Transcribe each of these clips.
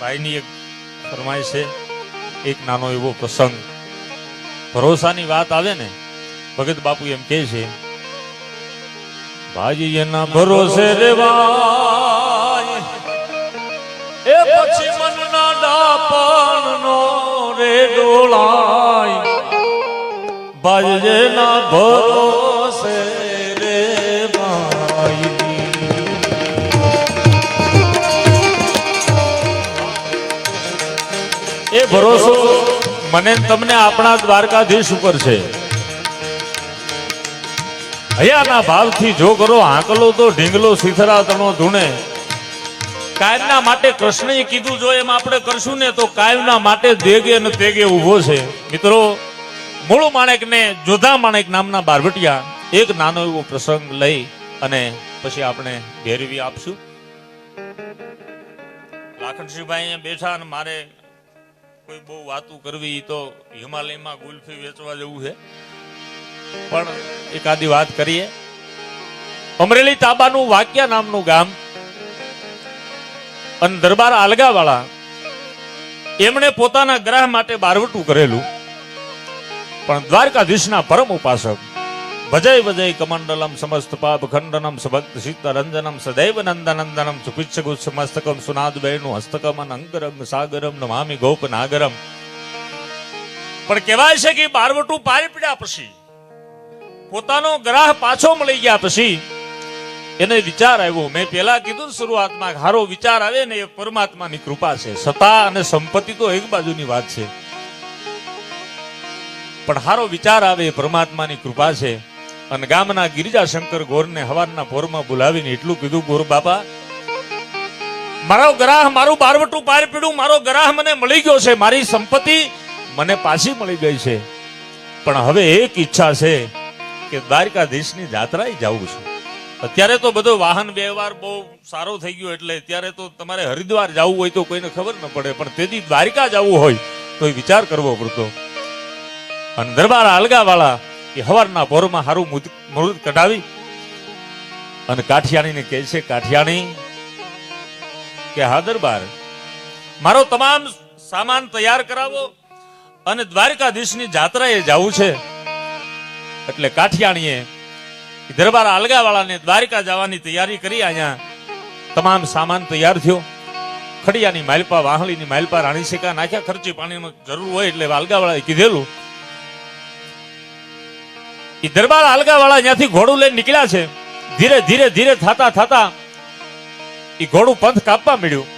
ભાઈની એક ફરમાઈશ છે, એક નાનો એવો પ્રસંગ. ભરોસાની વાત આવે ને, ભગત બાપુ એમ કહે છે ભાજી એના ભરોસે રેવાય, એ પછી મનના ડાપણનો રે ડોળાય. ભાજી એના ભરોસે ભરોસો? મને તમને આપણા દ્વારકાધીશ ઉપર છે. હયાના ભાવથી જો કરો, હાંકલો તો ઢીંગલો શિથરા તણો ધૂણે. કાયમના માટે કૃષ્ણએ કીધું, જો એમ આપણે કરશું ને, તો કાયમના માટે દેગે અને તેગે ઊભો છે. મિત્રો, મૂળ માણેક ને જોધા માણેક નામના બારવટિયા એક નાનો એવો પ્રસંગ લઈ અને પછી આપણે ભેરવી આપશું. લાખનસિંહભાઈ અહીંયા બેઠા અને મારે કોઈ બહુ વાતું કરવી તો હિમાલયમાં ગુલ્ફી વેચવા જવું છે. પણ એકાદી વાત કરીએ. અમરેલી તાબાનું વાક્યા નામનું ગામ અને દરબાર આલગાવાળા એમણે પોતાના ગ્રહ માટે બારવટું કરેલું. પણ દ્વારકાધીશના પરમ ઉપાસક ભજય ભજય કમંડલમ, સમસ્ત પાપ ખંડનમ, સભક્ત સિદ્ધ રંજનમ, સદૈવ નંદનંદનમ સુપિચ્છગુ સમસ્તકમ સુનાદ બેનું હસ્તકમ અંગરંગ સાગરમ, નમામી ગોપ નાગરમ. પણ કહેવાય છે કે બારવટું પારી પડ્યા પછી, પોતાનો ગ્રાહ પાછો મળી ગયા પછી, એને વિચાર આવ્યો. મેં પેલા કીધું શરૂઆતમાં હારો વિચાર આવે ને એ પરમાત્માની કૃપા છે. સત્તા અને સંપત્તિ તો એક બાજુની વાત છે. પણ હારો વિચાર આવે એ પરમાત્માની કૃપા છે. અને ગામના ગિરિજાશંકર ગોરને હવારના પોરમાં બોલાવીને એટલું કીધું, ગોર બાપા, મારો ગ્રાહ મારું બારવટું પાર પીડું, મારો ગ્રાહ મને મળી ગયો છે, મારી સંપત્તિ મને પાછી મળી ગઈ છે. પણ હવે એક ઈચ્છા છે કે દ્વારકાધીશની જાત્રાએ જવું છું. અત્યારે તો બધો વાહન વ્યવહાર બહુ સારો થઈ ગયો એટલે અત્યારે તો તમારે હરિદ્વાર જવું હોય તો કોઈને ખબર ન પડે, પણ તેથી દ્વારિકા જવું હોય તો એ વિચાર કરવો પડતો. અને દરબાર આલગાવાળા એ હવારના ભોરમાં મુદ- મુહૂર્ત કઢાવી અને કાઠિયાણીને કહે છે, કાઠિયાણી, કે હા દરબાર, મારો તમામ સામાન તૈયાર કરાવો અને દ્વારકાધીશની જાત્રાએ જવું છે. એટલે કાઠિયાણીએ દરબાર આલગાવાળાને દ્વારકા જવાની તૈયારી કરી, અહીંયા તમામ સામાન તૈયાર થયો. ખડિયાની માલપા, વાહળીની માલપા રાણી શેકા નાખ્યા, ખર્ચી પાણીનો જરૂર હોય એટલે વાલગાવાળાએ કીધેલું ઈ દરબાર આલગાવાળા ત્યાંથી ઘોડું લઈને નીકળ્યા છે. ધીરે ધીરે ધીરે થતા થતા એ ઘોડું પંથ કાપવા મળ્યું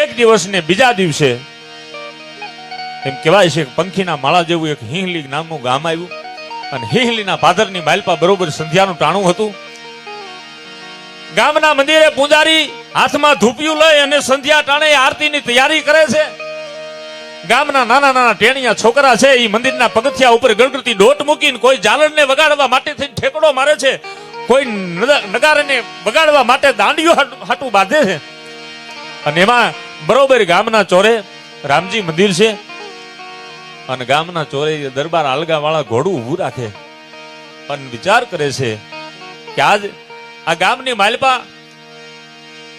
એક દિવસ ને બીજા દિવસે એમ કહેવાય છે પંખીના માળા જેવું એક હિંહલી નામનું ગામ આવ્યું. અને હિંહલીના પાદરની માલપા બરોબર સંધ્યાનું ટાણું હતું. ગામના મંદિરે પૂજારી હાથમાં ધૂપિયું લઈ અને સંધ્યા ટાણે આરતીની તૈયારી કરે છે. ગામના નાના નાના ટેણિયા છોકરા છે એ મંદિરના પગથિયા ઉપર ગણગણતી ડોટ મૂકીને કોઈ જાલરને વગાડવા માટે ઠેકડો મારે છે, કોઈ નગારાને વગાડવા માટે હાટુ- હાટું બાંધે છે. અને એમાં બરોબર ગામના ચોરે રામજી મંદિર છે, અને ગામના ચોરે દરબાર આલગા વાળા ઘોડું ઊભું રાખે. અને વિચાર કરે છે કે આજ આ ગામની માલપા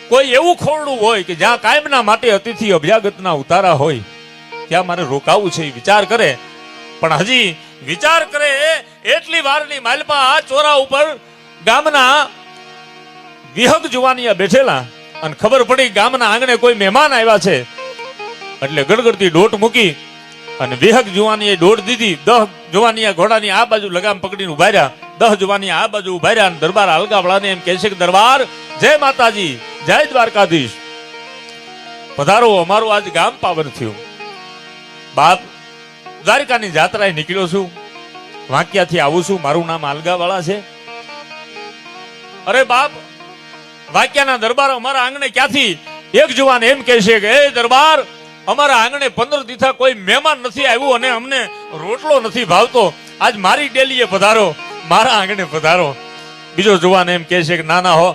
કોઈ એવું ખોરડું હોય કે જ્યાં કાયમના માટે અતિથિ અભ્યાગતના ઉતારા હોય. ત્યાં મારે રોકાવું છે વિચાર કરે. પણ હજી વિચાર કરે એટલી વારની માલપા આ ચોરા ઉપર ગામના વિહગ જુવાનિયા બેઠેલા. અને ખબર પડી ગામના આંગણે કોઈ મહેમાન આવ્યા છે. એટલે ગડગડતી દોટ મૂકી અને વિહગ જુવાનીએ ડોટ દીધી. દહ જુવાનિયા ઘોડાની આ બાજુ લગામ પકડીને ઊભા રહ્યા. દહ જુવાની આ બાજુ ઊભા રહ્યા અને દરબાર હલકાવાળાને એમ કહે છે કે, દરબાર, જય માતાજી, જય દ્વારકાધીશ. પધારો, અમારું આજ ગામ પાવન થયું. બાપ, દ્વારકાની જાત્રાએ નીકળ્યો છું. વાંક્યાથી આવું છું. મારું નામ આલગાવાળા છે. અરે બાપ, વાક્યાના દરબાર અમારા આંગણે ક્યાંથી? એક જુવાન એમ કહે છે કે, એ દરબાર, અમારા આંગણે પંદર દીથા કોઈ મહેમાન નથી આવ્યું અને અમને રોટલો નથી ભાવતો. આજ મારી ડેલીએ પધારો. મારા આંગણે પધારો. બીજો જુવાન એમ કહે છે કે ના ના હો,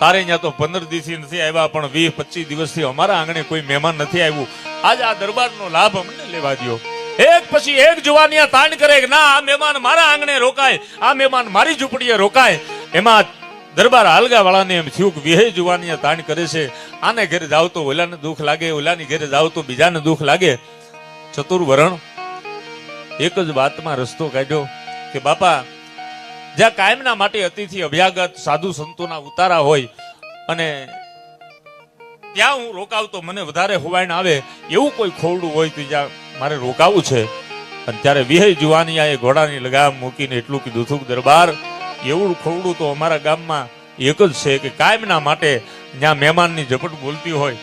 તારે અહીંયા તો પંદર દિવસથી નથી આવ્યા, પણ વીસ પચીસ દિવસથી અમારા આંગણે કોઈ મહેમાન નથી આવ્યું. આજ આ દરબારનો લાભ અમને લેવા દ્યો. એક પછી એક જુવાનિયા તાણ કરે કે ના, આ મહેમાન મારા આંગણે રોકાય, આ મહેમાન મારી ઝૂંપડીએ રોકાય. એમાં દરબાર હાલગા વાળાને એમ થયું કે વિહે જુવાની તાણ કરે છે. આને ઘરે જાવ તો ઓલાને દુઃખ લાગે, ઓલાની ઘરે જાવ તો બીજાને દુઃખ લાગે. ચતુર્વરણ, એક જ વાતમાં રસ્તો કાઢ્યો કે બાપા, જ્યાં કાયમના માટે અતિથિ અભ્યાગત સાધુ સંતોના ઉતારા હોય અને ત્યાં હું રોકાવતો મને વધારે હોવાઈને આવે, એવું કોઈ ખોરડું હોય તો જ્યાં મારે રોકાવું છે. અને ત્યારે વિહય જુવાનિયાએ ઘોડાની લગામ મૂકીને એટલું કીધું હતું દરબાર. એવું ખોરડું તો અમારા ગામમાં એક જ છે કે કાયમના માટે જ્યાં મહેમાનની ઝપટ બોલતી હોય.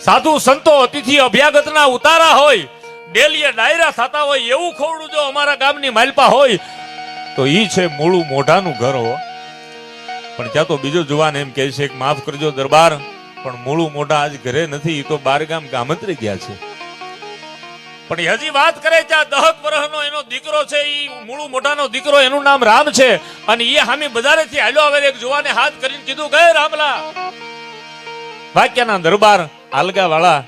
સાધુ સંતો, અતિથિ અભ્યાગતના ઉતારા હોય, ડેલીએ ડાયરા થતા હોય, એવું ખોરડું જો અમારા ગામની માલપા હોય, તો ઈ છે મૂળું મોઢાનું ઘર હો. પણ ત્યાં તો બીજો જુવાન એમ કહે છે કે, માફ કરજો દરબાર પણ મૂળું મોઢા આજ ઘરે નથી તો બાર ગામ ગામંત્રી ગયા છે. પણ હજી વાત કરે ત્યાં દહક વર્ષનો એનો દીકરો છે એ મૂળું મોઢાનો દીકરો, એનું નામ રામ છે. અને એ હામી બજારેથી હાલ્યો આવે એક જોવાને હાથ કરીને કીધું, ગયે રામલા. વાક્યના દરબાર આલગા વાળા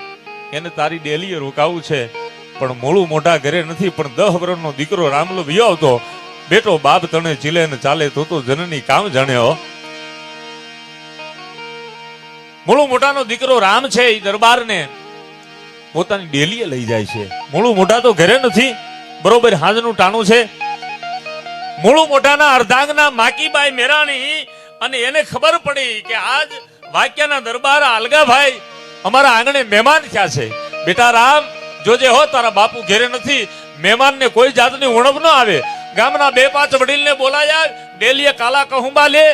એને તારી ડેલીએ રોકાવું છે, પણ મૂળું મોઢા ઘરે નથી, પણ દહ વર્ષનો દીકરો રામલો વિયો હતો. બેટો બાપ તને ચીલે ને ચાલે, તો તો જનની કામ જાણ્યો મૂળું મોઢાનો દીકરો રામ છે એ દરબારને. પોતાની ડેલીએ લઈ જાય છે. મૂળું મોઢા તો ઘરે નથી, બરોબર હાજનું ટાણું છે. મૂળું મોઢાના અર્ધાંગના માકીબાઈ મેરાણી અને એને ખબર પડી કે આજ વાક્યના દરબાર આલગાભાઈ અમારા આંગણે મહેમાન થયા છે. બેટા રામ જોજે હો તારા બાપુ ઘેરે નથી, મહેમાનને કોઈ જાતની ઉણપ ન આવે. ગામના બે પાંચ વડીલને બોલાયા, ડેલીએ કાલા કહુંબા લે.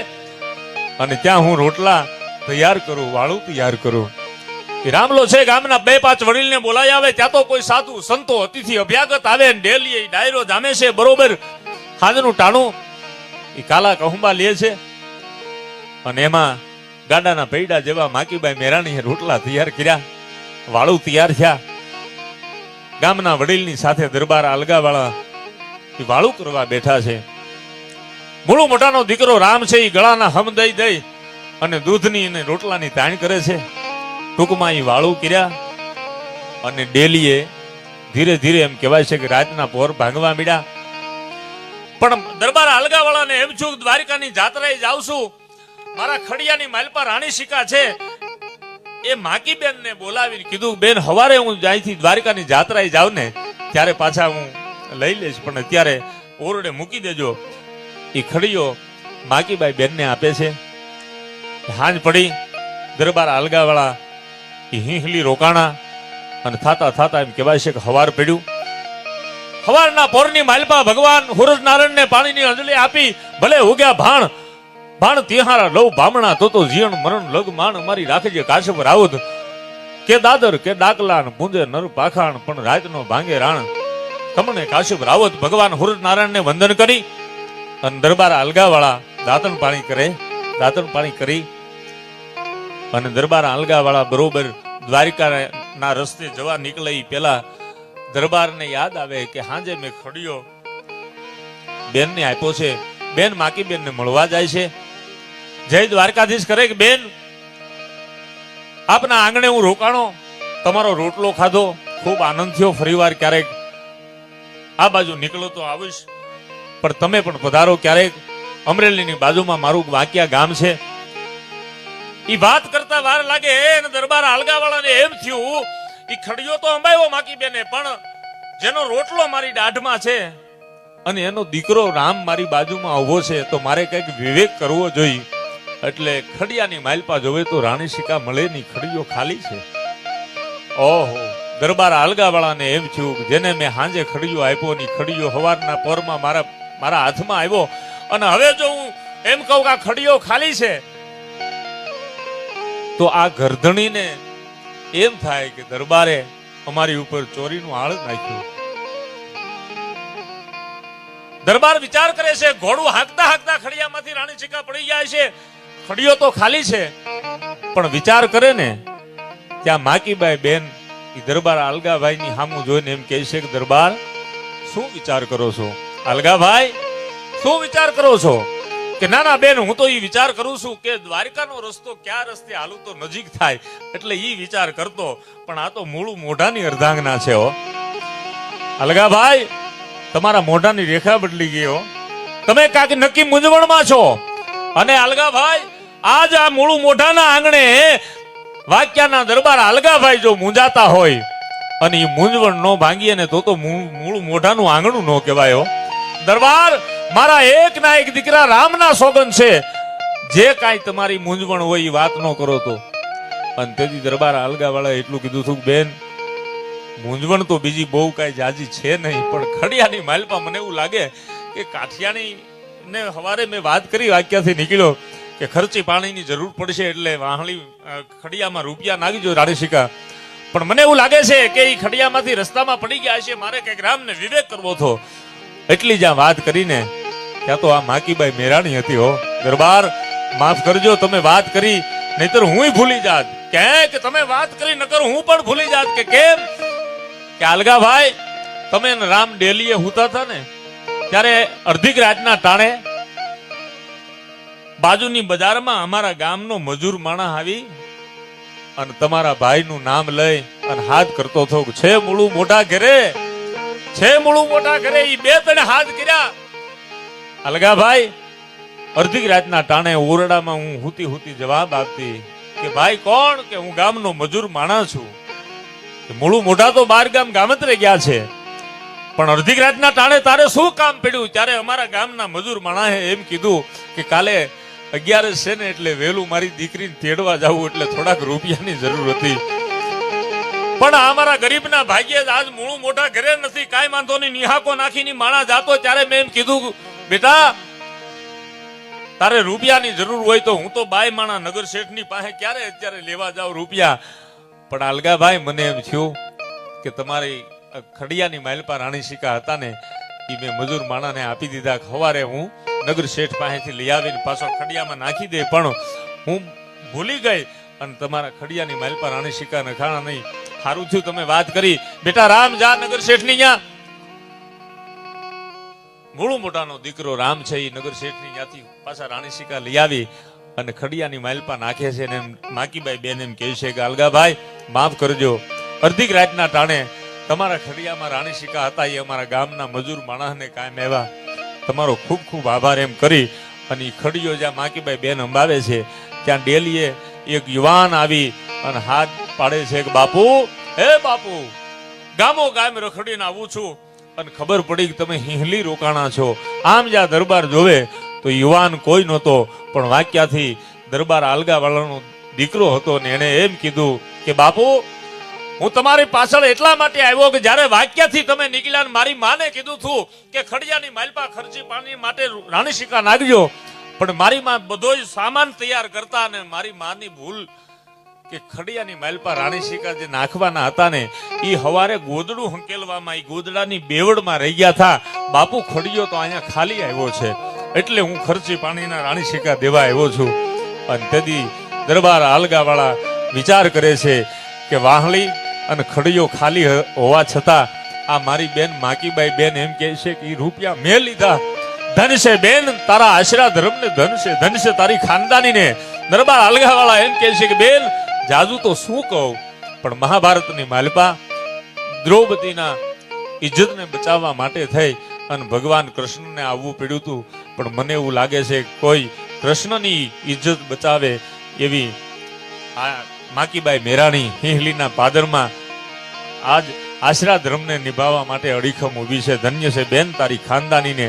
અને ત્યાં હું રોટલા તૈયાર કરું, વાળું તૈયાર કરું. રામલો છે ગામના બે પાંચ વડીલને બોલાય આવે, ત્યાં તો કોઈ સાધુ, સંતો, અતિથિ, અભ્યાગત આવે ને ડેલી ડાયરો જામે છે, બરોબર. હાજરનું ટાણું એ કાલા કહુંબા લે છે. અને એમાં ગાડાના પૈડા જેવા માકીબાઈ મેરાણીએ રોટલા તૈયાર કર્યા, વાળું તૈયાર થયા. ગામના વડીલની સાથે દરબાર અલગાવાળા એ વાળું કરવા બેઠા છે. મૂળું મોટાનો દીકરો રામ છે એ ગળાના હમ દઈ દઈ અને દૂધની અને રોટલાની તાણ કરે છે. ટૂંકમાં એ વાળું કર્યા અને ડેલીએ ધીરે ધીરે એમ કહેવાય છે કે રાતના પોર ભાંગવા મીડ્યા. પણ દરબાર હલગાવાળાને એમ છું દ્વારિકાની જાત્રાએ જાઉં છું મારા ખડિયાની માલપા રાણી શિકા છે. એ માકી બેન ને બોલાવીને કીધું, બેન, હવારે હું જ્યાંથી દ્વારિકાની જાત્રાએ જાઉં ને, ત્યારે પાછા હું લઈ લઈશ, પણ અત્યારે ઓરડે મૂકી દેજો. એ ખડીયો માકીબાઈ બેનને આપે છે. હાંજ પડી દરબાર આલગાવાળા, એ હિંહલી રોકાણા અને થાતા થાતા એમ કહેવાય છે કે હવાર પડ્યું. હવારના પોરની માલપા ભગવાન હુરજ નારાયણને પાણીની અંજલિ આપી, ભલે ઉગ્યા ભાણ ભાણ તિહારા લવ ભામણા તો તો જીવન મરણ લગ માણ મારી રાખજે કાશ્યપ રાઉત કે દાદર, કે ડાકલા પૂંજે નર પાખાણ, પણ રાતનો ભાંગે રાણ. તમને કાશ્યપ રાવત ભગવાન હુરજ નારાયણને વંદન કરી અને દરબાર અલગાવાળા દાંતણ પાણી કરે, દાંતણ પાણી કરી અને દરબાર અલગાવાળા બરોબર દ્વારિકા ના રસ્તે જવા નીકળે ઈ પેલા દરબારને યાદ આવે કે હાજે મેં ખડ્યો બેનને આપ્યો છે. બેન માકી બેનને મળવા જાય છે. જય દ્વારકાધીશ કરે કે બેન, આપના આંગણે હું રોકાણો, તમારો રોટલો ખાધો, ખૂબ આનંદ થયો, ફરીવાર ક્યારેક આ બાજુ નીકળો તો આવીશ. પણ તમે પણ પધારો ક્યારેક. અમરેલીની બાજુમાં મારું વાંકિયા ગામ છે. ઈ વાત કરતા વાર લાગે અને દરબાર આલગાવાળાને એમ થયું એ ખડિયો તો અંબાયો માકી બેને, પણ જેનો રોટલો મારી દાઢમાં છે અને એનો દીકરો રામ મારી બાજુમાં ઊભો છે, તો મારે કંઈક વિવેક કરવો જોઈએ. એટલે ખડિયાની માલપા જોવે તો રાણી શિકા મળે ની ખડિયો ખાલી છે. ઓહો, દરબાર આલગાવાળાને એમ થયું, જેને મેં હાંજે ખડિયો આપ્યો ની ખડિયો હવારના પોરમાં મારા મારા હાથમાં આવ્યો અને હવે જો હું એમ કહું કે આ ખડિયો ખાલી છે તો આ ગરધણીને એમ થાય કે દરબારે અમારી ઉપર ચોરીનું આળ નાખ્યું. દરબાર વિચાર કરે છે, ઘોડું હાંકતા હાંકતા ખડિયામાંથી રાણી ચીકા પડી જાય છે. ખડિયો તો ખાલી છે, પણ વિચાર કરે ને ત્યાં માકીબાઈ બેન એ દરબાર અલગાભાઈ ની સામું જોઈને એમ કહે છે કે દરબાર શું વિચાર કરો છો? અલગાભાઈ શું વિચાર કરો છો? કે ના ના, બેન, હું તો ઈ વિચાર કરું છું કે દ્વારકાનો રસ્તો ક્યાં રસ્તે હાલું તો નજીક થાય, એટલે એ વિચાર કરતો, પણ આ તો મૂળું મોઢાની અર્ધાંગના છે, હો. અલગાભાઈ તમારા મોઢાની રેખા બદલી ગઈ, હો. તમે કાંક નક્કી મૂંઝવણમાં છો. અને અલગાભાઈ આજ આ મૂળું મોઢાના આંગણે વાક્યાના દરબાર અલગાભાઈ જો મૂંઝાતા હોય, અને એ મૂંઝવણ ન ભાંગી અને તો તો મૂળું મોઢાનું આંગણું ન કહેવાય, હો. દરબાર મારા એક ના એક દીકરા રામના સોગન છે. જે કાંઈ તમારી મૂંઝવણ હોય એ વાત ન કરો તો. અને તેથી દરબાર અલગાવાળા એટલું કીધું હતું બેન મૂંઝવણ તો બીજી બહુ કાંઈ જાજી છે નહીં પણ ખડિયાની માલપા મને એવું લાગે કે કાઠિયાની ને હવારે મેં વાત કરી વાક્યાથી નીકળ્યો કે ખર્ચી પાણીની જરૂર પડશે એટલે વાહણી અ, ખડિયામાં રૂપિયા નાખજો રાણીશિકા. પણ મને એવું લાગે છે કે એ ખડિયામાંથી રસ્તામાં પડી ગયા છે મારે કંઈક રામને વિવેક કરવો હતો. એટલી જ્યાં વાત કરીને ત્યાં તો આ માકીબાઈ મેરાણી હતી હો. દરબાર, માફ કરજો, તમે વાત કરી, નહીતર હુંય ભૂલી જાત. કે તમે વાત કરી, નકર હું પણ ભૂલી જાત કે કેમ? કે અલગાભાઈ તમે રામ ડેલીએ હુતા હતા ને, ત્યારે અડધીક રાતના ટાણે બાજુની બજારમાં અમારા ગામનો મજૂર માણા આવી અને તમારા ભાઈનું નામ લઈ અને હાથ કરતો હતો છે મૂળું મોટા ઘરે? છે મૂળું મોટા ઘરે એ બે ત્રણ હાથ કર્યા. અલગાભાઈ અર્ધિક રાતના ટાણે ઓરડામાં હું હુતી હુતી જવાબ આપતી કે ભાઈ કોણ? કે હું ગામનો મજૂર માણસ છું. મૂળું મોઢા તો બાર ગામ ગામત્રે ગયા છે. પણ અડધી રાતના ટાણે તારે શું કામ પડ્યું? ત્યારે અમારા ગામના મજૂર માણાએ એમ કીધું કે કાલે અગિયારસ છે ને એટલે વહેલું મારી દીકરીને તેડવા જવું એટલે થોડાક રૂપિયાની જરૂર હતી. પણ અમારા ગરીબના ભાગ્યે આજ મૂળું મોટા ઘરે નથી. કાંઈ વાંધો નહીં. નિહાકો નાખીની માણા જાતો ત્યારે મેં એમ કીધું બેટા, તારે રૂપિયાની જરૂર હોય તો હું તો બાય માણા નગર શેઠની પાસે ક્યારે અત્યારે લેવા જાઉં રૂપિયા? પણ અલગાભાઈ મને એમ થયું કે તમારી ખડિયાની માઇલપા રાણી શિકા હતા ને એ મેં મજૂર માણાને આપી દીધા સવારે હું નગર શેઠ પાસેથી લઈ આવીને પાછો ખડિયામાં નાખી દે. પણ હું ભૂલી ગઈ અને તમારા ખડિયાની માઇલપા રાણી શિકા નખાણા નહીં. સારું થયું તમે વાત કરી. બેટા રામ જા નગર શેઠની મૂળું મોટાનો દીકરો રામ છે એ નગર શેઠની ત્યાંથી પાછા રાણી શિકા લઈ આવી અને ખડિયાની માલપા નાખે છે ને એમ બેન એમ કહે છે કે અલગાભાઈ માફ કરજો. અડધીક રાતના ટાણે તમારા ખડિયામાં રાણી શિકા હતા એ અમારા ગામના મજૂર માણસને કાયમ એવા. તમારો ખૂબ ખૂબ આભાર એમ કરી અને ખડીયો જ્યાં માકીબાઈ બેન અંબાવે છે, ત્યાં ડેલીએ એક યુવાન આવી અને હાથ પાડે છે કે બાપુ, હે બાપુ, ગામો ગામ રખડીને આવું છું. અને ખબર પડી કે તમે હિંહલી રોકાણા છો. આમ જ્યાં દરબાર જોવે તો યુવાન કોઈ નહોતો, પણ વાક્યાથી દરબાર આલગાવાળાનો દીકરો હતો ને એણે એમ કીધું કે, બાપુ, હું તમારી પાછળ એટલા માટે આવ્યો કે જ્યારે વાક્યાથી તમે નીકળ્યા મારી માને કીધું હતું કે ખડિયાની માલપા ખર્ચી પાણી માટે રાણી શિકા નાખજો, પણ મારી માં બધો સામાન તૈયાર કરતા અને મારી માની ભૂલ કે ખડિયાની માલપા રાણી શિકા જે નાખવાના હતા ને એ હવારે ગોદડું હંકેલવામાં એ ગોદડાની બેવડમાં રહી ગયા હતા બાપુ, ખડિયો તો અહીંયા ખાલી આવ્યો છે. એટલે હું ખર્ચી પાણીના રાણી શિકાર દેવા આવ્યો છું. અને તેથી દરબાર આલગાવાળા વિચાર કરે છે કે વાહળી અને ખડિયો ખાલી હોવા છતાં આ મારી બેન માકીબાઈ બેન એમ કહે છે કે એ રૂપિયા મેં લીધા. ધન છે બેન, તારા આશરા ધર્મ ને ધન છે ધન છે તારી ખાનદાની ને દરબાર અલગાવાળા એમ કહે છે કે બેન જાજુ તો શું કહું? પણ મહાભારતની માલપા દ્રૌપદીના ઇજ્જતને બચાવવા માટે થઈ અને ભગવાન કૃષ્ણને આવવું પડ્યું હતું. પણ મને એવું લાગે છે કોઈ કૃષ્ણની ઇજ્જત બચાવે એવી આ માકીબાઈ મેરાણી હિંહલીના પાદરમાં આજ આશરા ધર્મને નિભાવવા માટે અડીખમ ઊભી છે. ધન્ય છે બેન, તારી ખાનદાનીને